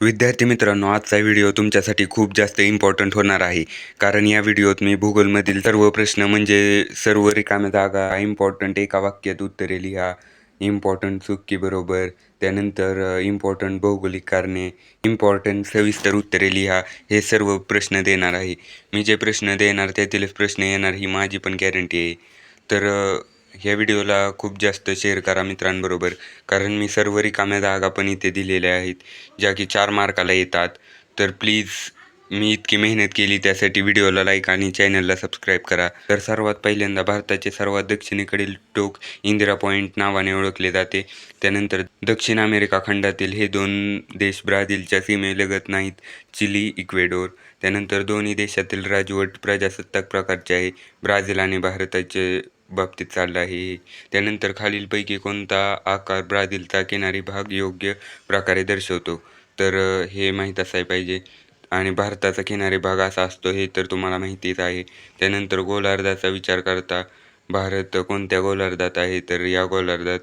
विद्यार्थी मित्रांनो आजचा व्हिडिओ तुमच्यासाठी खूप जास्त इम्पॉर्टंट होणार आहे. कारण या व्हिडिओत मी भूगोलमधील सर्व प्रश्न म्हणजे सर्व रिकाम्या जागा इम्पॉर्टंट एका वाक्यात उत्तरे लिहा इम्पॉर्टंट चुकी बरोबर त्यानंतर इम्पॉर्टंट भौगोलिक कारणे इम्पॉर्टंट सविस्तर उत्तरे लिहा हे सर्व प्रश्न देणार आहे. मी जे प्रश्न देणार त्यातीलच प्रश्न येणार ही माझी पण गॅरंटी आहे. तर ह्या व्हिडिओला खूप जास्त शेअर करा मित्रांबरोबर कारण मी सर्व रिकाम्या जागा पण इथे दिलेल्या आहेत ज्या की चार मार्काला येतात. तर प्लीज मी इतकी मेहनत केली त्यासाठी व्हिडिओला लाईक आणि चॅनलला सबस्क्राईब करा. तर सर्वात पहिल्यांदा भारताचे सर्वात दक्षिणेकडील टोक इंदिरा पॉईंट नावाने ओळखले जाते. त्यानंतर दक्षिण अमेरिका खंडातील हे दोन देश ब्राझीलच्या सीमेलगत नाहीत चिली इक्वेडोर. त्यानंतर दोन्ही देशातील राजवट प्रजासत्ताक प्रकारचे आहे ब्राझील आणि भारताचे बाबतीत चाललं आहे. हे. त्यानंतर खालीलपैकी कोणता आकार ब्राझीलचा किनारी भाग योग्य प्रकारे दर्शवतो? तर हे माहीत असायला पाहिजे. आणि भारताचा किनारी भाग असा असतो हे तर तुम्हाला माहितीच आहे. त्यानंतर गोलार्धाचा विचार करता भारत कोणत्या गोलार्धात आहे? तर या गोलार्धात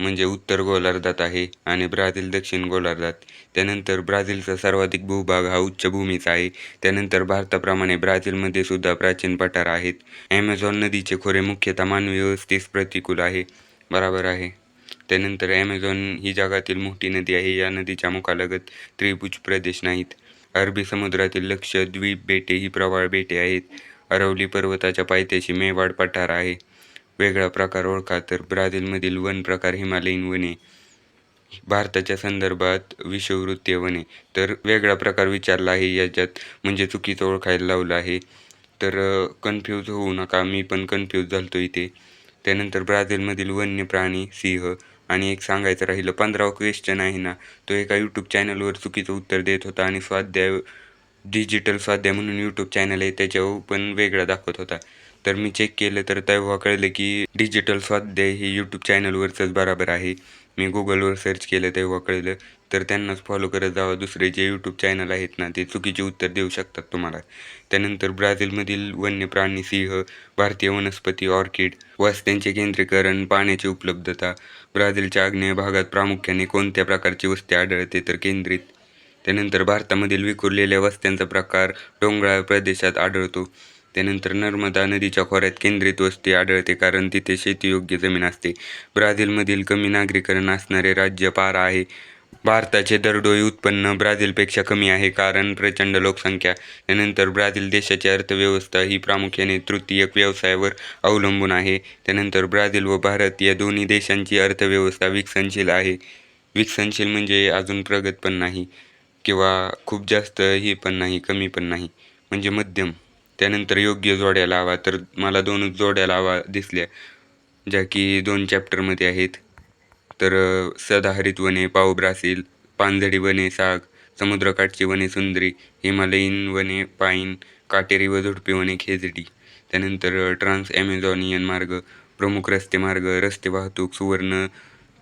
म्हणजे उत्तर गोलार्धात आहे आणि ब्राझील दक्षिण गोलार्धात. त्यानंतर ब्राझीलचा सर्वाधिक भूभाग हा उच्चभूमीचा आहे. त्यानंतर भारताप्रमाणे ब्राझीलमध्ये सुद्धा प्राचीन पठार आहेत. ॲमेझॉन नदीचे खोरे मुख्यतः मानवी व्यवस्थेस प्रतिकूल आहे. बराबर आहे. त्यानंतर ॲमेझॉन ही जगातील मोठी नदी आहे. या नदीच्या मुखालगत त्रिभुज प्रदेश नाहीत. अरबी समुद्रातील लक्षद्वीप बेटे ही प्रवाळ बेटे आहेत. अरवली पर्वताच्या पायथ्याशी मेवाड पठार आहे. वेगळा प्रकार ओळखा तर ब्राझीलमधील वन प्रकार हिमालयीन वने भारताच्या संदर्भात विषुववृत्तीय वने. तर वेगळा प्रकार विचारला आहे याच्यात म्हणजे चुकीचं ओळखायला लावलं आहे. तर कन्फ्यूज होऊ नका मी पण कन्फ्यूज झालतो इथे. त्यानंतर ब्राझीलमधील वन्य प्राणी सिंह आणि एक सांगायचं राहिलं पंधरावा क्वेश्चन आहे ना तो एका यूट्यूब चॅनलवर चुकीचं उत्तर देत होता आणि स्वाध्याय डिजिटल स्वाध्याय म्हणून यूट्यूब चॅनल आहे त्याच्यावर पण वेगळा दाखवत होता. तर मी चेक केलं तर तेव्हा कळलं की डिजिटल स्वाध्याय हे यूट्यूब चॅनलवरचंच बराबर आहे. मी गुगलवर सर्च केलं तेव्हा कळलं. तर त्यांनाच फॉलो करत जावं दुसरे जे यूट्यूब चॅनल आहेत ना ते चुकीचे उत्तर देऊ शकतात तुम्हाला. त्यानंतर ब्राझीलमधील वन्य प्राणी सिंह भारतीय वनस्पती ऑर्किड वस्त्यांचे केंद्रीकरण पाण्याची उपलब्धता ब्राझीलच्या आग्नेय भागात प्रामुख्याने कोणत्या प्रकारची वस्ती आढळते तर केंद्रित त्यानंतर भारतामधील विखुरलेल्या वस्त्यांचा प्रकार डोंगराळ प्रदेशात आढळतो. त्यानंतर नर्मदा नदीच्या खोऱ्यात केंद्रित वस्ती आढळते कारण तिथे शेतीयोग्य जमीन असते. ब्राझीलमधील कमी नागरीकरण असणारे राज्य पारा आहे. भारताचे दरडोई उत्पन्न ब्राझीलपेक्षा कमी आहे कारण प्रचंड लोकसंख्या. त्यानंतर ब्राझील देशाची अर्थव्यवस्था ही प्रामुख्याने तृतीयक व्यवसायावर अवलंबून आहे. त्यानंतर ब्राझील व भारत या दोन्ही देशांची अर्थव्यवस्था विकसनशील आहे. विकसनशील म्हणजे अजून प्रगत पण नाही. किंवा खूप जास्त हे पण नाही कमी पण नाही. म्हणजे मध्यम. त्यानंतर योग्य जोड्या लावा. तर मला दोनच जोड्या लावा दिसल्या ज्या की दोन चॅप्टरमध्ये आहेत. तर सदाहरित वने पावब्रासील पानझडी वने साग समुद्रकाठची वने सुंदरी हिमालयीन वने पाईन काटेरी व झुडपी वने खेजडी. त्यानंतर ट्रान्स ॲमेझॉनियन मार्ग प्रमुख रस्ते मार्ग रस्ते वाहतूक सुवर्ण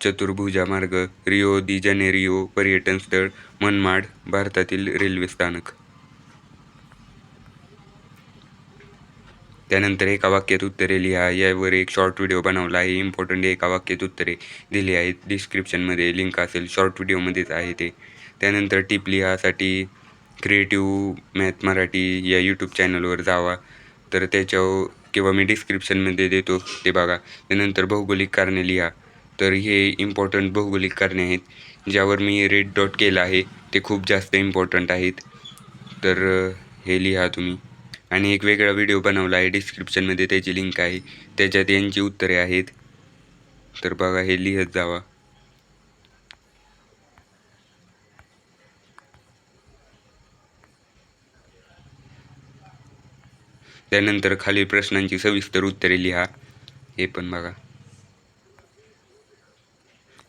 चतुर्भुजा मार्ग रिओ दी जनेरिओ पर्यटन स्थळ मनमाड भारतातील रेल्वे स्थानक. त्यानंतर एका वाक्यात उत्तरे लिहा. यावर एक शॉर्ट व्हिडिओ बनवला आहे. इम्पॉर्टंट एका वाक्यात उत्तरे दिली आहेत. डिस्क्रिप्शनमध्ये लिंक असेल. शॉर्ट व्हिडिओमध्येच आहे ते. त्यानंतर टिप लिहासाठी क्रिएटिव्ह मॅथ मराठी या यूट्यूब चॅनलवर जावा. तर त्याच्यावर किंवा मी डिस्क्रिप्शनमध्ये देतो. ते बघा. त्यानंतर भौगोलिक कारणे लिहा. तर हे इम्पॉर्टंट भौगोलिक कारणे आहेत. ज्यावर मी रेड डॉट केलं आहे ते खूप जास्त इम्पॉर्टंट आहेत. तर हे लिहा तुम्ही. आणि एक वेगळा व्हिडिओ बनवला आहे. डिस्क्रिप्शनमध्ये त्याची लिंक आहे. त्याच्यात यांची उत्तरे आहेत. तर बघा हे लिहत जावा. त्यानंतर खालील प्रश्नांची सविस्तर उत्तरे लिहा. हे पण बघा.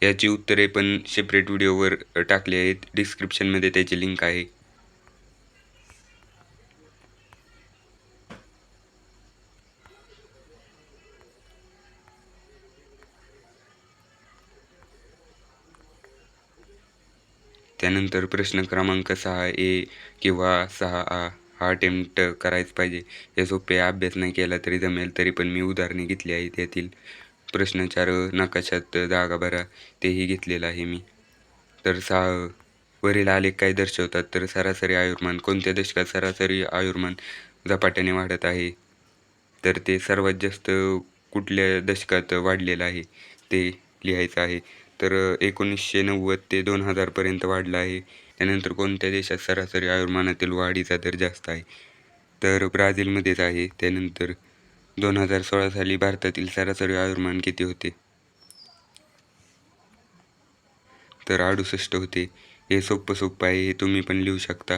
याची उत्तरे पण सेपरेट व्हिडिओवर टाकली आहेत. डिस्क्रिप्शनमध्ये त्याची लिंक आहे. त्यानंतर प्रश्न क्रमांक सहा ए किंवा सहा आ हा अटेम्प्ट करायच पाहिजे. हे सोपे अभ्यास नाही केला तरी जमेल तरी पण मी उदाहरणे घेतली आहेत यातील. प्रश्नचार नकाशात जागा भरा तेही घेतलेलं आहे मी. तर सहा वरील आलेख काय दर्शवतात? तर सरासरी आयुर्मान कोणत्या दशकात सरासरी आयुर्मान झपाट्याने वाढत आहे? तर ते सर्वात जास्त कुठल्या दशकात वाढलेलं आहे? ते लिहायचं आहे. तर एकोणीसशे नव्वद ते दोन हजारपर्यंत वाढलं आहे. त्यानंतर कोणत्या देशात सरासरी आयुर्मानातील वाढीचा दर जास्त आहे? तर ब्राझीलमध्येच आहे. त्यानंतर दोन हजार सोळा साली भारतातील सरासरी आयुर्मान किती होते? तर अडुसष्ट होते. हे सोपं सोपं आहे हे तुम्ही पण लिहू शकता.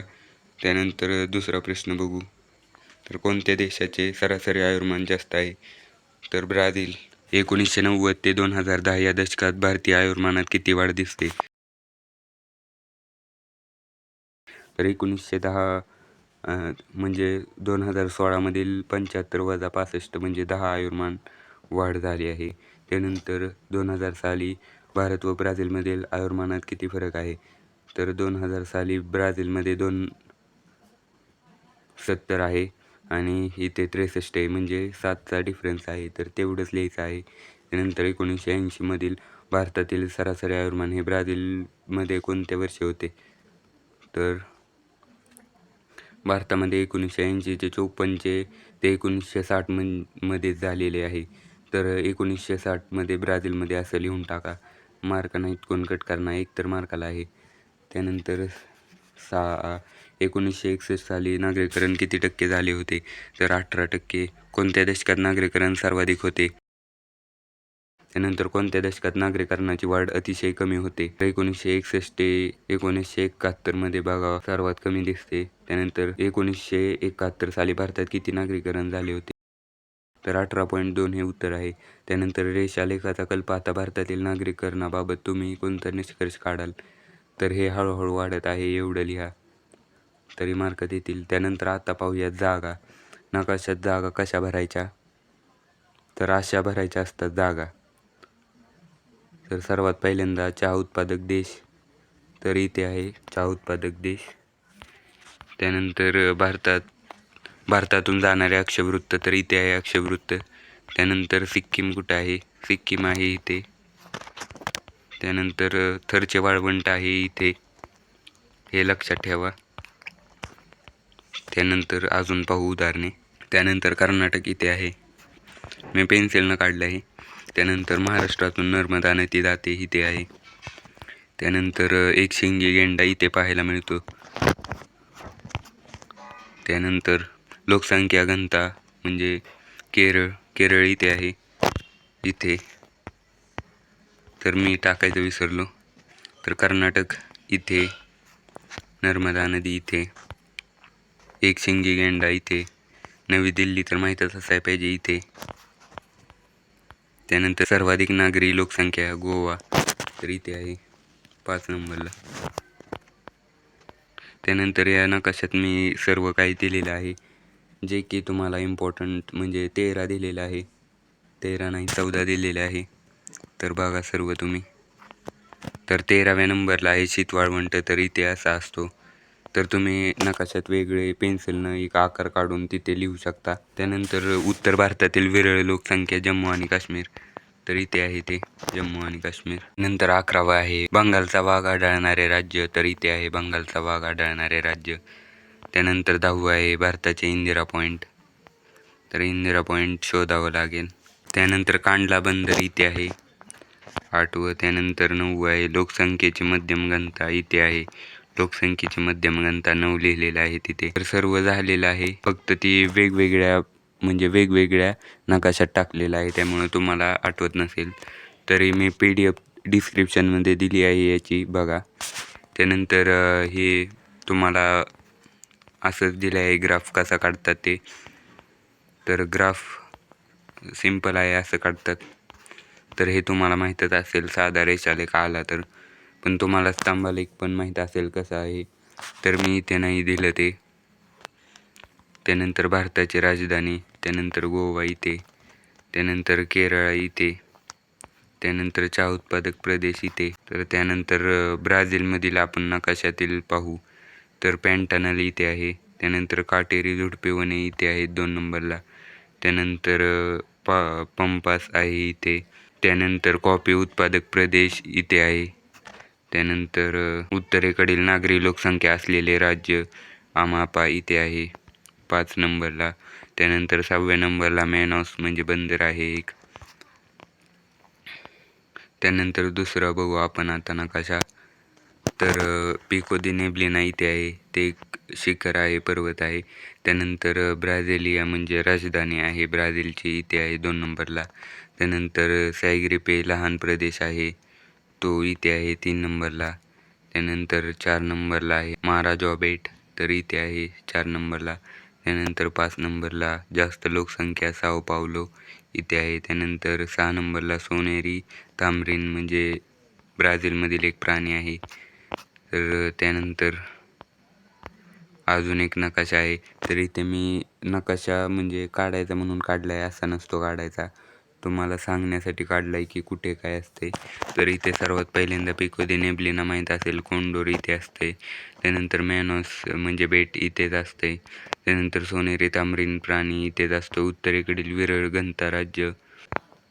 त्यानंतर दुसरा प्रश्न बघू. तर कोणत्या देशाचे सरासरी आयुर्मान जास्त आहे? तर ब्राझील. एकोणीसशे नव्वद ते दोन हजार दहा या दशकात भारतीय आयुर्मानात किती वाढ दिसते? तर एकोणीसशे दहा म्हणजे दोन हजार सोळामधील पंच्याहत्तर वजा पासष्ट म्हणजे दहा आयुर्मान वाढ झाली आहे. त्यानंतर दोन हजार साली भारत व ब्राझीलमधील आयुर्मानात किती फरक आहे? तर दोन हजार साली ब्राझीलमध्ये दोन सत्तर आहे आणि इथे त्रेसष्ट आहे. म्हणजे सातचा डिफरन्स आहे. तर तेवढंच लिहायचं आहे. त्यानंतर एकोणीसशे ऐंशीमधील भारतातील सरासरी आयुर्मान हे ब्राझीलमध्ये कोणत्या वर्षी होते? तर भारतामध्ये एकोणीसशे ऐंशीचे चोपन्नचे ते एकोणीसशे साठ मनमध्ये झालेले आहे. तर एकोणीसशे साठमध्ये ब्राझीलमध्ये असं लिहून टाका. मार्क नाहीत कोण कट करणार एक तर मार्काला आहे. त्यानंतर सा एकोणीसशे एकसष्ट साली नागरीकरण किती टक्के झाले होते? तर अठरा टक्के. कोणत्या दशकात नागरीकरण सर्वाधिक होते? त्यानंतर कोणत्या दशकात नागरीकरणाची वाढ अतिशय कमी होते? तर एकोणीसशे एकसष्ट ते एकोणीसशे एकाहत्तरमध्ये बघा सर्वात कमी दिसते. त्यानंतर एकोणीसशे एकाहत्तर साली भारतात किती नागरीकरण झाले होते? तर अठरा पॉईंट दोन हे उत्तर आहे. त्यानंतर रेषालेखाचा कल्प आता भारतातील नागरीकरणाबाबत तुम्ही कोणता निष्कर्ष काढाल? तर हे हळूहळू वाढत आहे एवढं लिहा. तरी मार्क देतील त्यानंतर आता पाहूया जागा. नकाशात जागा कशा भरायच्या? तर अशा भरायच्या असतात जागा. तर सर्वात पहिल्यांदा चहा उत्पादक देश तर इथे आहे चहा उत्पादक देश. त्यानंतर भारतात भारतातून जाणारे अक्षवृत्त तर इथे आहे अक्षवृत्त त्यानंतर सिक्कीम कुठं आहे? सिक्कीम आहे इथे. त्यानंतर थरचे वाळवंट आहे इथे. हे लक्षात ठेवा. त्यानंतर अजून पाहू उदाहरणे. त्यानंतर कर्नाटक इथे आहे. मी पेन्सिलनं काढलं आहे. त्यानंतर महाराष्ट्रातून नर्मदा नदी जाते इथे आहे. त्यानंतर एक शिंगी गेंडा इथे पाहायला मिळतो. त्यानंतर लोकसंख्या घनता म्हणजे केरळ केरळ इथे आहे. इथे. तर मी टाकायचं विसरलो. तर कर्नाटक इथे नर्मदा नदी इथे एक शिंगी गेंडा इथे. नवी दिल्ली तर माहीतच असायला पाहिजे इथे. त्यानंतर सर्वाधिक नागरी लोकसंख्या गोवा तर इथे आहे पाच नंबरला. त्यानंतर या नकाशात मी सर्व काही दिलेलं आहे. जे की तुम्हाला इम्पॉर्टंट म्हणजे तेरा दिलेलं आहे. तेरा नाही चौदा दिलेलं आहे. तर बघा सर्व तुम्ही. तर तेराव्या नंबरला आहे शीतवाळवंट तर इथे असा असतो. तर तुम्ही नकाशात वेगळे पेन्सिलनं एक आकार काढून तिथे लिहू शकता. त्यानंतर उत्तर भारतातील विरळ लोकसंख्या जम्मू आणि काश्मीर. तर इथे आहे ते जम्मू आणि काश्मीर. नंतर अकरावा आहे बंगालचा वाघ आढळणारे राज्य. तर इथे आहे बंगालचा वाघ आढळणारे राज्य. त्यानंतर दहावं आहे भारताचे इंदिरा पॉईंट तर इंदिरा पॉईंट शोधावं लागेल. त्यानंतर कांडला बंदर इथे आहे. आठवं त्यानंतर नववं आहे लोकसंख्येची मध्यम घनता इथे आहे. लोकसंख्येची मध्यमगंता नऊ लिहिलेलं आहे तिथे. तर सर्व झालेलं आहे. फक्त ती वेगवेगळ्या म्हणजे वेगवेगळ्या नकाशात टाकलेलं आहे. त्यामुळे तुम्हाला आठवत नसेल. तरी मी पी डी एफ डिस्क्रिप्शनमध्ये दिली आहे याची. बघा. त्यानंतर हे तुम्हाला असंच दिलं आहे. ग्राफ कसा काढतात ते. तर ग्राफ सिंपल आहे असं काढतात. तर हे तुम्हाला माहीतच असेल. साधा रेषालेख आला तर. पण तुम्हाला स्तंभालेख पण माहीत असेल कसं आहे. तर मी इथे नाही दिलं ते. त्यानंतर भारताची राजधानी त्यानंतर गोवा इथे त्यानंतर केरळ इथे त्यानंतर चहा उत्पादक प्रदेश इथे तर त्यानंतर ब्राझीलमधील आपण नकाशातील पाहू तर पॅन्टानल इथे आहे त्यानंतर काटेरी झुडपे वने इथे आहेत दोन नंबरला त्यानंतर पा पंपास आहे इथे त्यानंतर कॉफी उत्पादक प्रदेश इथे आहे. त्यानंतर उत्तरेकडील नागरी लोकसंख्या असलेले राज्य आमापा इथे आहे पाच नंबरला. त्यानंतर सहाव्या नंबरला मॅनॉस म्हणजे बंदर आहे एक. त्यानंतर दुसरा बघू आपण आता नकाशा. तर पिको दि नेब्लिना इथे आहे ते एक शिखर आहे पर्वत आहे. त्यानंतर ब्राझिलिया म्हणजे राजधानी आहे ब्राझीलची इथे आहे दोन नंबरला. त्यानंतर सॅग्रिपे लहान प्रदेश आहे. तो इथे आहे तीन नंबरला. त्यानंतर चार नंबरला आहे महाराज बेट तर इथे आहे चार नंबरला. त्यानंतर पाच नंबरला जास्त लोकसंख्या साओ पावलो इथे आहे. त्यानंतर सहा नंबरला सोनेरी तांबरीन म्हणजे ब्राझीलमधील एक प्राणी आहे. तर त्यानंतर अजून एक नकाशा आहे. तर इथे मी नकाशा म्हणजे काढायचा म्हणून काढला आहे असा नसतो काढायचा. तुम्हाला सांगण्यासाठी काढला आहे की कुठे काय असते तर इथे सर्वात पहिल्यांदा पिको दे नेब्लिना माहीत असेल कोंडोर इथे असते त्यानंतर मॅनॉस म्हणजे बेट इथेच असते त्यानंतर सोनेरी तांबरीन प्राणी इथेच असतो. उत्तरेकडील विरळ घनता राज्य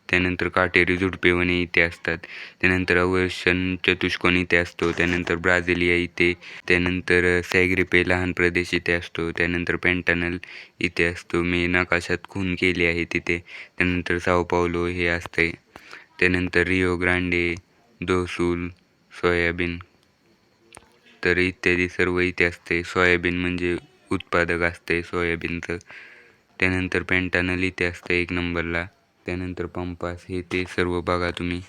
त्यानंतर काटेरी झुडपेवणे इथे असतात. त्यानंतर अवर्शन चतुष्कोण इथे असतो. त्यानंतर ब्राझिलिया इथे. त्यानंतर सॅग्रिपे लहान प्रदेश इथे असतो. त्यानंतर पेंटानल इथे असतो. मी नकाशात खून केली आहे तिथे. त्यानंतर सावपावलो हे असते. त्यानंतर रिओ ग्रांडे दोसूल सोयाबीन. तर इत्यादी सर्व इथे असते. सोयाबीन म्हणजे उत्पादक असते सोयाबीनचं. त्यानंतर पेंटानल इथे असते एक नंबरला. त्यानंतर पंपास हे ते सर्व बघा तुम्ही.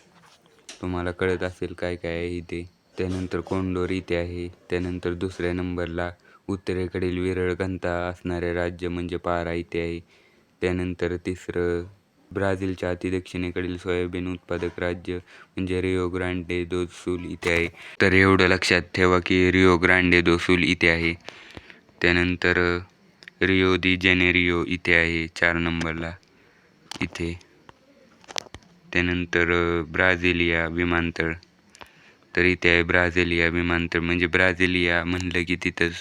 तुम्हाला कळत असेल काय काय आहे इथे त्यानंतर कोंडोर इथे आहे. त्यानंतर दुसऱ्या नंबरला उत्तरेकडील विरळ घनता असणारे राज्य म्हणजे पारा इथे आहे. त्यानंतर तिसरं ब्राझीलच्या अतिदक्षिणेकडील सोयाबीन उत्पादक राज्य म्हणजे रिओ ग्रांडे दोसूल इथे आहे. तर एवढं लक्षात ठेवा की रिओ ग्रांडे दोसूल इथे आहे. त्यानंतर रिओ दी जेनेरिओ इथे आहे चार नंबरला. इथे. त्यानंतर ब्राझिलिया विमानतळ. तर इथे आहे ब्राझिलिया विमानतळ म्हणजे ब्राझिलिया म्हणलं की तिथंच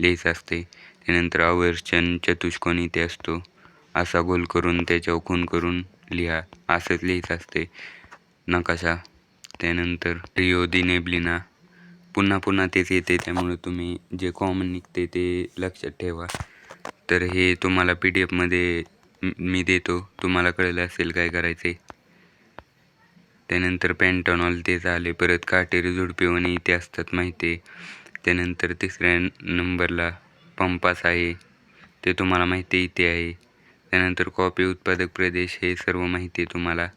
लेस असते. त्यानंतर अवर्चन चतुष्कोण इथे असतो. असा गोल करून त्याच्यावर खून करून लिहा. असंच लिहित असते. नकाशा. त्यानंतर रिओ दिनेब्लिना पुन्हा पुन्हा तेच येते. त्यामुळे तुम्ही जे कॉमन निघते ते लक्षात ठेवा. तर हे तुम्हाला पी डी एफमध्ये मी देतो. तुम्हाला कळलं असेल काय करायचे त्यानंतर पॅन्टॉनॉल ते झाले. परत काटेरी झुडपेवणी इथे असतात माहिती आहे त्यानंतर तिसऱ्या नंबरला पंपास आहे. ते तुम्हाला माहिती आहे इथे आहे. त्यानंतर कॉफी उत्पादक प्रदेश हे सर्व माहिती आहे तुम्हाला.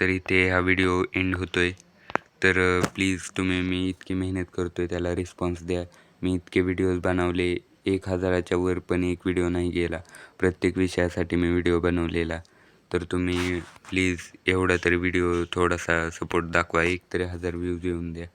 तर इथे हा व्हिडिओ एंड होतो आहे तर प्लीज तुम्ही मी इतकी मेहनत करतो आहे त्याला रिस्पॉन्स द्या. मी इतके व्हिडिओज बनवले. एक हजाराच्या वर पण एक व्हिडिओ नाही गेला. प्रत्येक विषयासाठी मी व्हिडिओ बनवलेला. तर तुम्ही प्लीज एवढा तरी व्हिडिओ थोडासा सपोर्ट दाखवा. एक तरी हजार व्ह्यूज येऊन द्या.